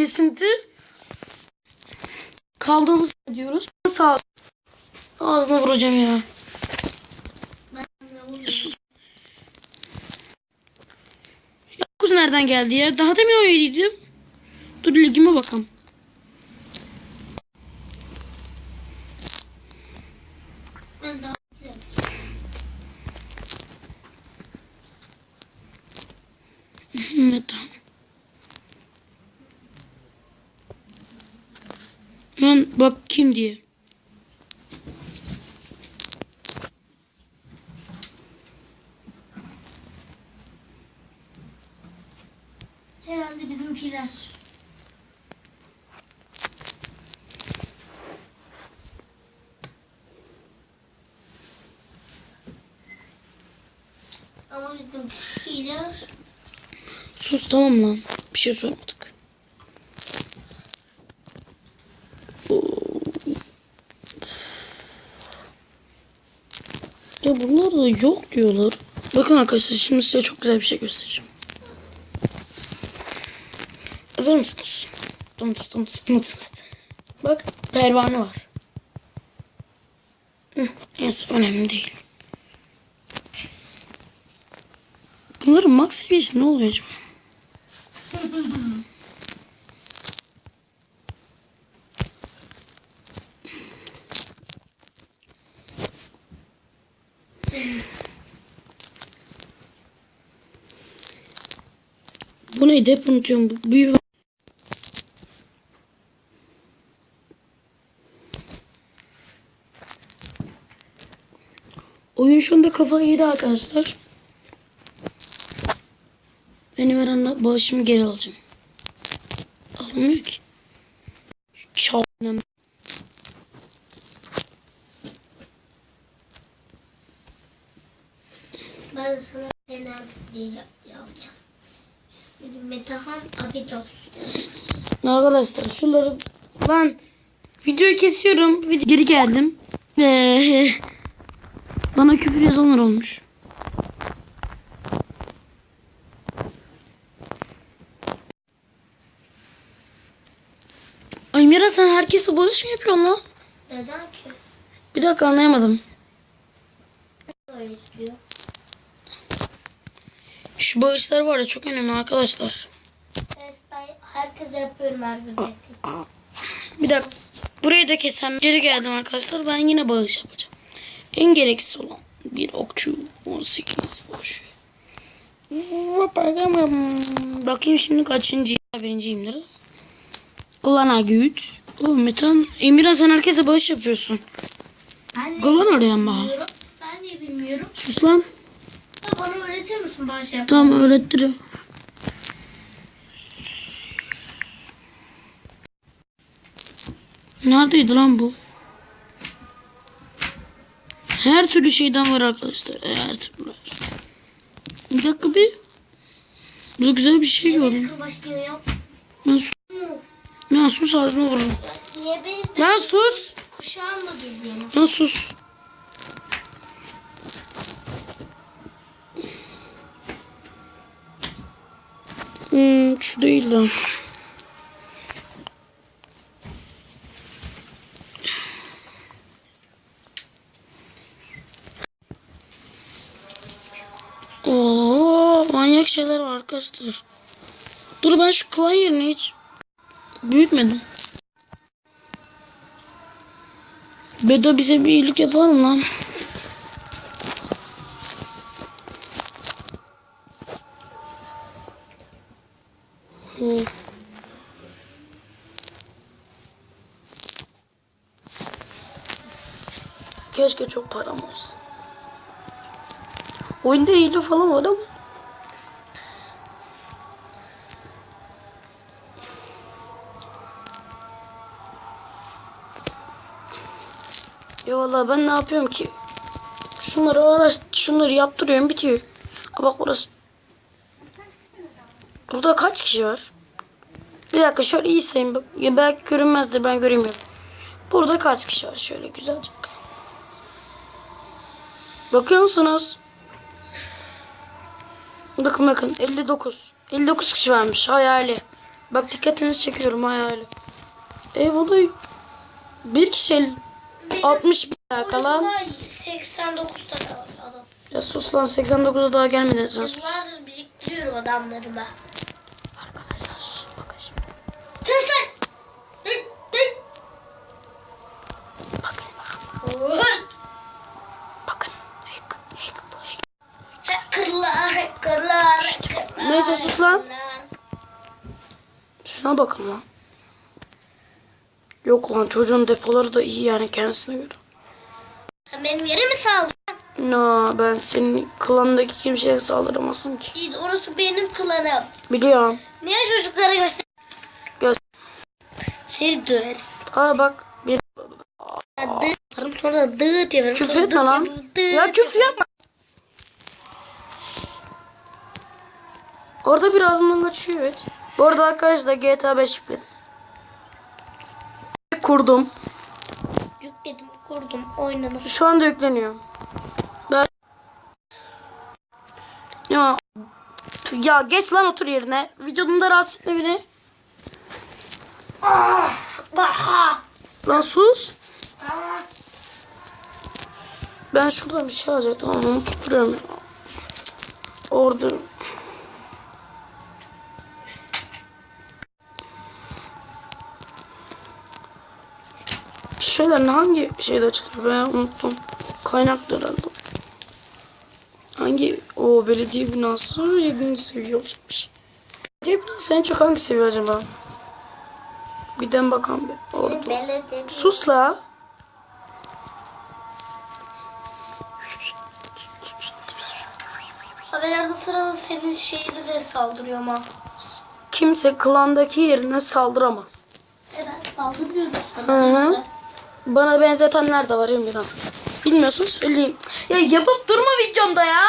kesinti. Kaldığımız diyoruz. Sağ Ağzına vuracağım ya. Sus. Nereden geldi ya? Daha demin oynadıydım. Dur ligime bakalım. Evet tamam. Ben bak kim diye. Herhalde bizimkiler. Ama bizimkiler Sus tamam lan. Bir şey sormadık. Oo. Ya bunlar da yok diyorlar. Bakın arkadaşlar şimdi size çok güzel bir şey göstereceğim. Hazır mısınız? Tıms tıms tıms. Bak pervane var. Hı, neyse önemli değil. Bunların max seviyesi ne oluyor acaba? Neydi? Hep unutuyorum. Büyü Oyun şu anda kafayı yedi arkadaşlar. Benim herhalde bağışımı geri alacağım. Alamıyor ki. Çok önemli. ben de sana Renan diye yazacağım. Metehan Abidos. Arkadaşlar şunları ben videoyu kesiyorum. Video geri geldim. Ve bana küfür yazanlar olmuş. Ay Mira sen herkese bağış mı yapıyorsun lan? Neden ki? Bir dakika anlayamadım. Şu bağışlar var ya çok önemli arkadaşlar. Herkese yapıyorum tek. Bir dakika. Burayı da kesem. Geri geldim arkadaşlar. Ben yine bağış yapacağım. En gereksiz olan bir okçu 18 boş. Bakayım şimdi kaçıncı? Birinciyimdir. Glana güç. O Metan. Emirhan sen herkese bağış yapıyorsun. Arayan bana. bilmiyorum. Ben de bilmiyorum. Sus lan. Bana öğretir misin bağış yap? Tamam öğrettirim. Neredeydi lan bu? Her türlü şeyden var arkadaşlar. Her türlü. Bir dakika bir. Burada güzel bir şey gördüm. Başlıyor ya. Ben sus. Ben sus ağzına vururum. Niye beni Ben sus. kuşağınla geziyorsun? Ben sus. Hmm, şu değil lan. Oo, manyak şeyler var arkadaşlar. Dur ben şu klan hiç büyütmedim. Bedo bize bir iyilik yapar mı lan? Hı. Keşke çok param olsa. Oyunda hile falan var ama. Ya vallahi ben ne yapıyorum ki? Şunları araş, şunları yaptırıyorum bitiyor. Aa bak burası. Burada kaç kişi var? Bir dakika şöyle iyi sayayım. Bak, ya belki görünmezdir ben göremiyorum. Burada kaç kişi var şöyle güzelce. Bakıyor musunuz? Bakın bakın 59. 59 kişi varmış hayali. Bak dikkatinizi çekiyorum hayali. E bu da bir kişi 60 bin lira kalan. Oyunda 89 tane var adam. Ya sus lan 89'a daha gelmedi sen. Yıllardır biriktiriyorum adamlarımı. Arkadaşlar sus şimdi. Sus lan! Bakın bakın. Bakın. Hek, hek, hek. Kırlar, kırlar. Neyse, sus lan. Şuna bakın lan. Yok lan çocuğun depoları da iyi yani kendisine göre. Sen benim yere mi saldın? No ben senin klandaki kimseye saldıramazsın ki. Değil, orası benim klanım. Biliyorum. Niye çocuklara göster? Göster. Seni döver. Aa bak. Bir... Yaparım sonra dıt yaparım. Küfür etme lan. Ya küfür yapma. Orada bir ağzından kaçıyor evet. Bu arada arkadaşlar GTA 5 yükledim. Kurdum. Yükledim, kurdum, oynadım. Şu anda yükleniyor. Ben... Ya ya geç lan otur yerine. Vücudunda rahatsız etme beni. Daha. Lan sus. Ben şurada bir şey alacaktım ama unutup duruyorum. Orada. Şeyler hangi şeyde açılır ben unuttum. Kaynaktı herhalde. Hangi o belediye binası yedinci seviye olacakmış. Belediye binası en çok hangi seviye acaba? Birden bakan. Orada. Belediye. Sus la. Haber arada sırada senin şeyde de saldırıyor ama. Kimse klandaki yerine saldıramaz. Evet saldırıyordu Hı sana. hı. Bana benzetenler de var Emirhan. Bilmiyorsun söyleyeyim. Ya yapıp durma videomda ya.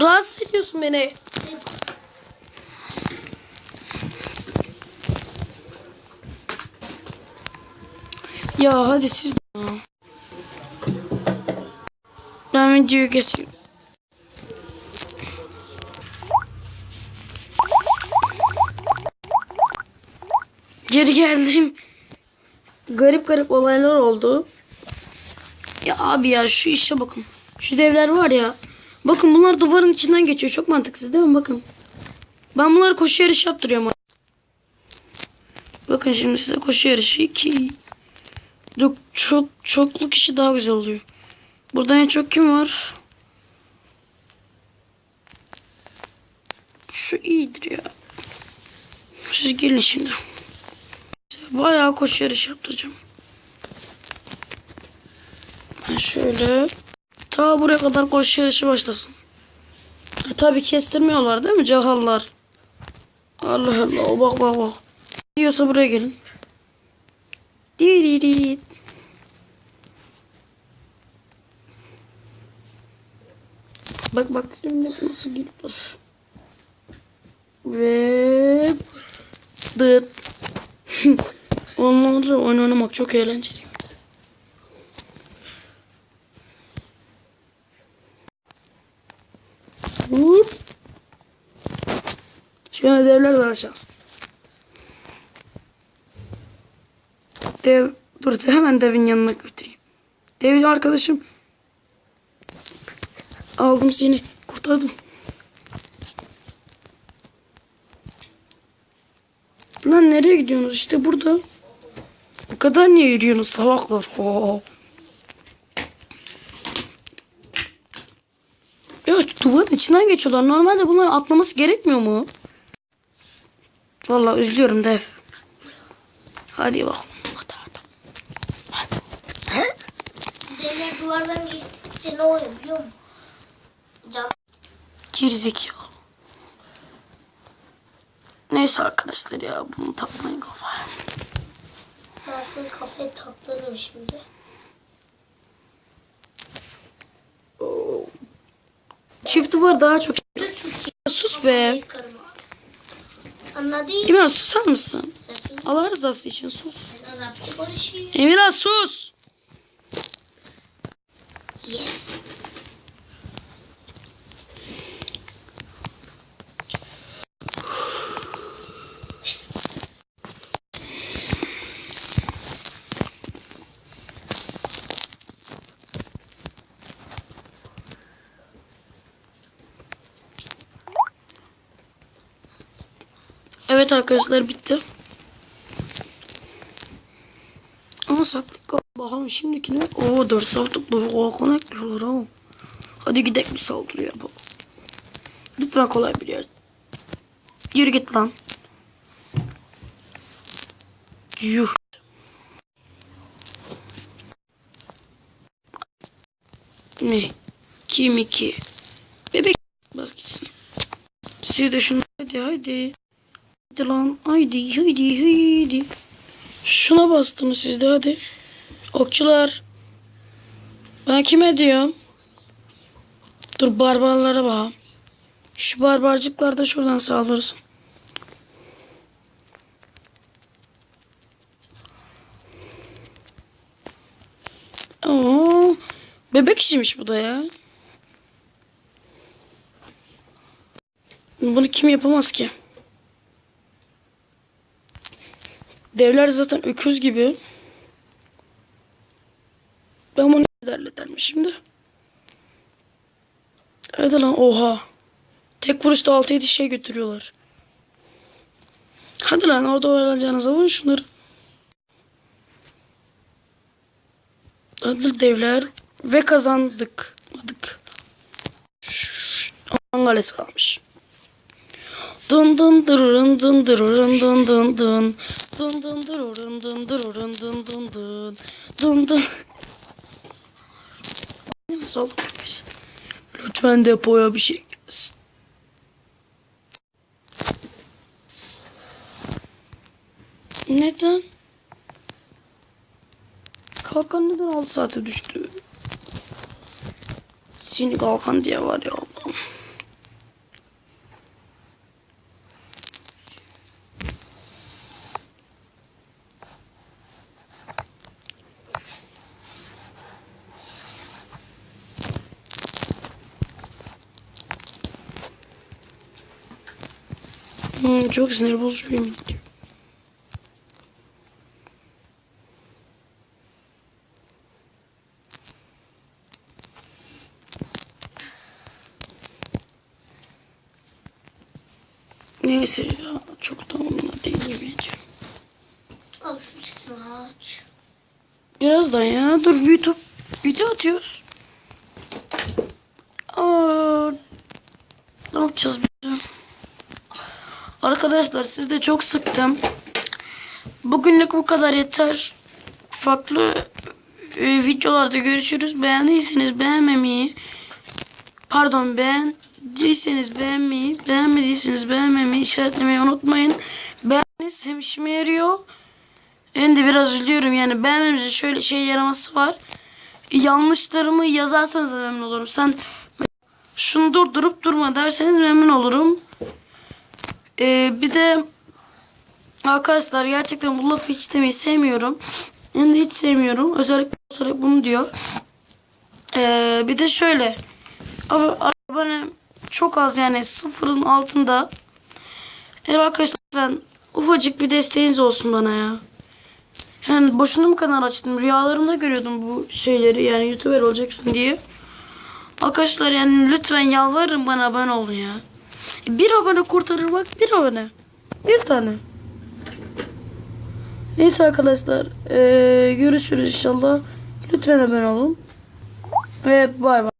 Rahatsız ediyorsun beni. Ya hadi siz. Ben videoyu kesiyorum. Geri geldim. Garip garip olaylar oldu. Ya abi ya şu işe bakın. Şu devler var ya. Bakın bunlar duvarın içinden geçiyor. Çok mantıksız değil mi? Bakın. Ben bunları koşu yarışı yaptırıyorum. Bakın şimdi size koşu yarışı 2. Çok, çok çoklu kişi daha güzel oluyor. Burada en çok kim var? Şu iyidir ya. Siz gelin şimdi. Bayağı koşu yarış yaptıracağım. Şöyle ta buraya kadar koşu yarışı başlasın. E, tabii kestirmiyorlar değil mi cahallar? Allah Allah bak bak bak. Yiyorsa buraya gelin. Diri Bak bak şimdi nasıl gidiyor. Ve dıt. Onlarla oyun oynamak çok eğlenceli. Hop. Şu an devler daha şanslı. Dev, dur hemen devin yanına götüreyim. Dev arkadaşım. Aldım seni. Kurtardım. Lan nereye gidiyorsunuz? İşte burada. Bu kadar niye yürüyorsunuz salaklar? Oo. Evet duvarın içinden geçiyorlar. Normalde bunların atlaması gerekmiyor mu? Vallahi üzülüyorum dev. Hadi bakalım. Hadi hadi. Devlet duvardan geçtikçe ne oluyor biliyor musun? Can Gerizekalı. Neyse arkadaşlar ya bunu takmayın kafaya. ben senin kafaya taktırırım şimdi. Çift duvar daha çok. Sus be. Anladın? Emirhan susar mısın? Allah rızası için sus. Emirhan sus. Evet arkadaşlar bitti. Ama sattık bakalım şimdiki ne? Oo 4 saatlik dolu konekliyorlar ha. Hadi gidelim bir saldırı yapalım. Lütfen kolay bir yer. Yürü git lan. Yuh. Ne? Kim iki? Bebek bas gitsin. Siz de şunu hadi hadi. Hadi lan haydi haydi haydi. Şuna bastınız siz de hadi. Okçular. Ben kime diyorum? Dur barbarlara bak. Şu barbarcıklar da şuradan saldırırsın. Oo, bebek işiymiş bu da ya. Bunu kim yapamaz ki? Devler zaten öküz gibi. Ben bunu halledermiş şimdi. Hadi lan oha. Tek vuruşta 6-7 şey götürüyorlar. Hadi lan orada oyalanacağınıza vurun şunları. Hadi devler. Ve kazandık. Madık. Aman galesi kalmış. Dın dın dırırın dın dırırın dın dın dın. Dın dın dırırın dın dırırın dın dın dın. Dın dın. Ne mi? Lütfen depoya bir şey gelsin. Neden? Kalkan neden 6 saate düştü? Seni kalkan diye var ya Allah'ım. Hmm, çok sinir bozucu bir yemek. Neyse ya çok da onunla değil yemeyeceğim. Al şu sesini aç. Birazdan ya dur YouTube video atıyoruz. Aa, ne yapacağız? Arkadaşlar sizi de çok sıktım. Bugünlük bu kadar yeter. Farklı e, videolarda görüşürüz. Beğendiyseniz beğenmemeyi pardon beğendiyseniz beğenmeyi beğenmediyseniz beğenmemeyi işaretlemeyi unutmayın. Beğenmeniz hem işime yarıyor hem de biraz üzülüyorum yani beğenmemizin şöyle şey yaraması var. Yanlışlarımı yazarsanız da memnun olurum. Sen şunu durdurup durma derseniz memnun olurum. Ee, bir de arkadaşlar gerçekten bu lafı hiç demeyi sevmiyorum. De hiç sevmiyorum. Özellikle olarak bunu diyor. Ee, bir de şöyle. Ab- abone çok az yani sıfırın altında. Eğer arkadaşlar ben ufacık bir desteğiniz olsun bana ya. Yani boşuna mı kanal açtım? Rüyalarımda görüyordum bu şeyleri yani YouTuber olacaksın diye. Arkadaşlar yani lütfen yalvarırım bana abone olun ya. Bir abone kurtarır bak bir abone. Bir tane. Neyse arkadaşlar. eee, görüşürüz inşallah. Lütfen abone olun. Ve bay bay.